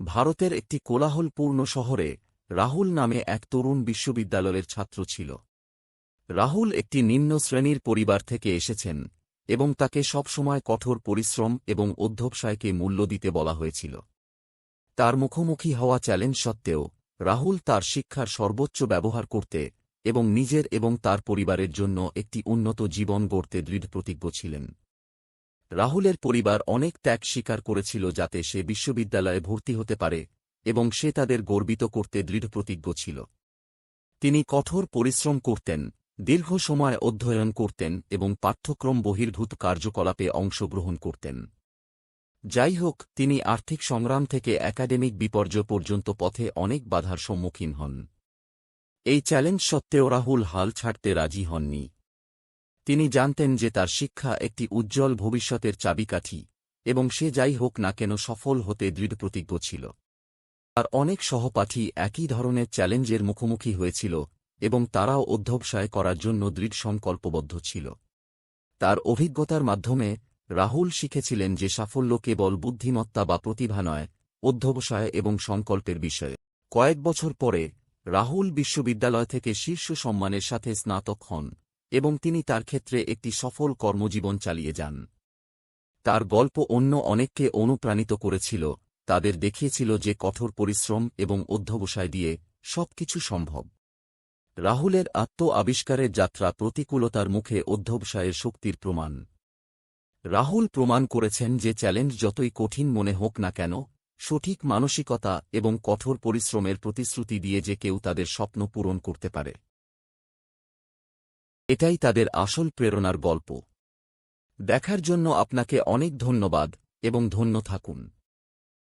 ভারতের একটি কোলাহলপূর্ণ শহরে রাহুল নামে এক তরুণ বিশ্ববিদ্যালয়ের ছাত্র ছিল। রাহুল একটি নিম্ন শ্রেণির পরিবার থেকে এসেছেন এবং তাকে সবসময় কঠোর পরিশ্রম এবং অধ্যবসায়কে মূল্য দিতে বলা হয়েছিল। তার মুখোমুখি হওয়া চ্যালেঞ্জ সত্ত্বেও রাহুল তার শিক্ষার সর্বোচ্চ ব্যবহার করতে এবং নিজের এবং তার পরিবারের জন্য একটি উন্নত জীবন গড়তে দৃঢ়প্রতিজ্ঞ ছিলেন। রাহুলের পরিবার অনেক ত্যাগ স্বীকার করেছিল যাতে সে বিশ্ববিদ্যালয়ে ভর্তি হতে পারে এবং সে তাদের গর্বিত করতে দৃঢ়প্রতিজ্ঞ ছিল। তিনি কঠোর পরিশ্রম করতেন, দীর্ঘ সময় অধ্যয়ন করতেন এবং পাঠ্যক্রম বহির্ভূত কার্যকলাপে অংশগ্রহণ করতেন। যাই হোক, তিনি আর্থিক সংগ্রাম থেকে একাডেমিক বিপর্যয় পর্যন্ত পথে অনেক বাধার সম্মুখীন হন। এই চ্যালেঞ্জ সত্ত্বেও রাহুল হাল ছাড়তে রাজি হননি। তিনি জানতেন যে তার শিক্ষা একটি উজ্জ্বল ভবিষ্যতের চাবিকাঠি, এবং সে যাই হোক না কেন সফল হতে দৃঢ়প্রতিজ্ঞ ছিল। তার অনেক সহপাঠী একই ধরনের চ্যালেঞ্জের মুখোমুখি হয়েছিল, এবং তারাও অধ্যবসায় করার জন্য দৃঢ় সংকল্পবদ্ধ ছিল। তার অভিজ্ঞতার মাধ্যমে রাহুল শিখেছিলেন যে সাফল্য কেবল বুদ্ধিমত্তা বা প্রতিভা নয়, অধ্যবসায় এবং সংকল্পের বিষয়ে। কয়েক বছর পরে রাহুল বিশ্ববিদ্যালয় থেকে শীর্ষ সম্মানের সাথে স্নাতক হন। এবং তিনি তার ক্ষেত্রে একটি সফল কর্মজীবন চালিয়ে যান। তার গল্প অন্য অনেককে অনুপ্রাণিত করেছিল, তাদের দেখিয়েছিল যে কঠোর পরিশ্রম এবং অধ্যবসায় দিয়ে সবকিছু সম্ভব। রাহুলের আত্ম আবিষ্কারের যাত্রা প্রতিকূলতার মুখে অধ্যবসায়ের শক্তির প্রমাণ। রাহুল প্রমাণ করেছেন যে চ্যালেঞ্জ যতই কঠিন মনে হোক না কেন, সঠিক মানসিকতা এবং কঠোর পরিশ্রমের প্রতিশ্রুতি দিয়ে যে কেউ তাদের স্বপ্ন পূরণ করতে পারে। এটাই তাদের আসল প্রেরণার গল্প। দেখার জন্য আপনাকে অনেক ধন্যবাদ এবং ধন্য থাকুন।